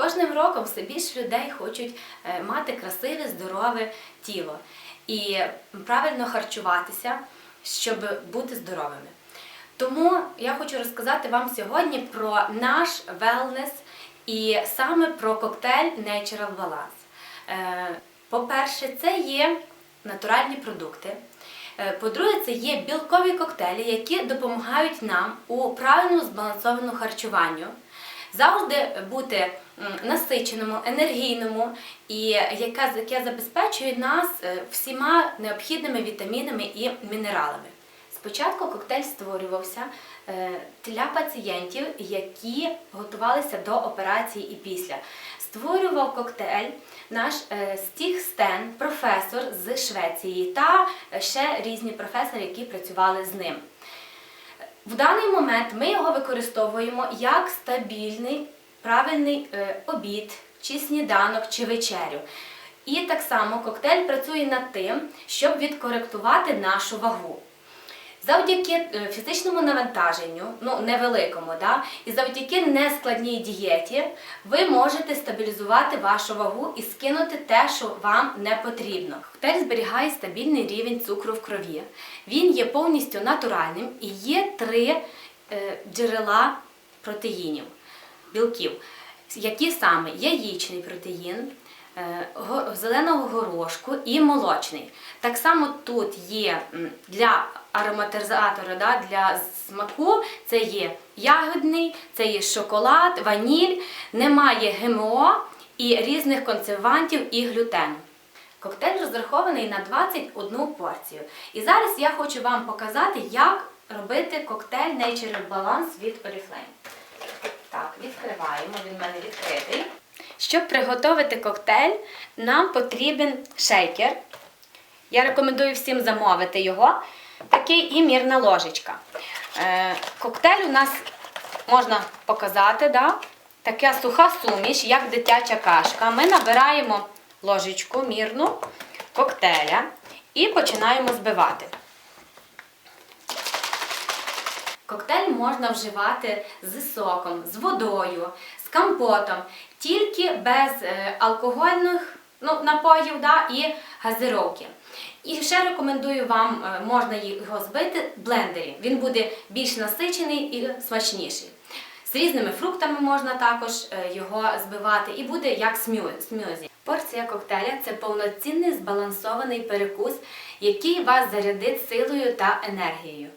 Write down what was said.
кожним роком все більше людей хочуть е, мати красиве, здорове тіло і правильно харчуватися, щоб бути здоровими. Тому я хочу розказати вам сьогодні про наш велнес і саме про коктейль Natural Balance. Е, По-перше, це є натуральні продукти. Е, По-друге, це є білкові коктейлі, які допомагають нам у правильному збалансованому харчуванню. Завжди бути насиченому, енергійному, і яке забезпечує нас е, всіма необхідними вітамінами і мінералами. Спочатку коктейль створювався е, для пацієнтів, які готувалися до операції і після. Створював коктейль наш е, Стіг Стен, професор з Швеції, та ще різні професори, які працювали з ним. В даний момент ми його використовуємо як стабільний правильний е, обід, чи сніданок, чи вечерю. І так само коктейль працює над тим, щоб відкоректувати нашу вагу. Завдяки е, фізичному навантаженню, ну невеликому, да, і завдяки нескладній дієті, ви можете стабілізувати вашу вагу і скинути те, що вам не потрібно. Коктейль зберігає стабільний рівень цукру в крові. Він є повністю натуральним і є три е, джерела протеїнів, білків, які саме яєчний протеїн, зеленого горошку і молочний. Так само тут є для ароматизатора, да, для смаку, це є ягодний, це є шоколад, ваніль, немає ГМО і різних консервантів і глютену. Коктейль розрахований на 21 порцію. І зараз я хочу вам показати, як робити коктейль Natural Balance від Oriflame. Так, відкриваємо, він в мене відкритий. Щоб приготувати коктейль, нам потрібен шейкер. Я рекомендую всім замовити його. Такий і мірна ложечка. Е, коктейль у нас можна показати, да? така суха суміш, як дитяча кашка. Ми набираємо ложечку мірну коктейля і починаємо збивати. Коктейль можна вживати з соком, з водою, з компотом, тільки без е, алкогольних ну, напоїв да, і газировки. І ще рекомендую вам, е, можна його збити в блендері. Він буде більш насичений і смачніший. З різними фруктами можна також е, його збивати і буде як смюзі. Порція коктейля це повноцінний збалансований перекус, який вас зарядить силою та енергією.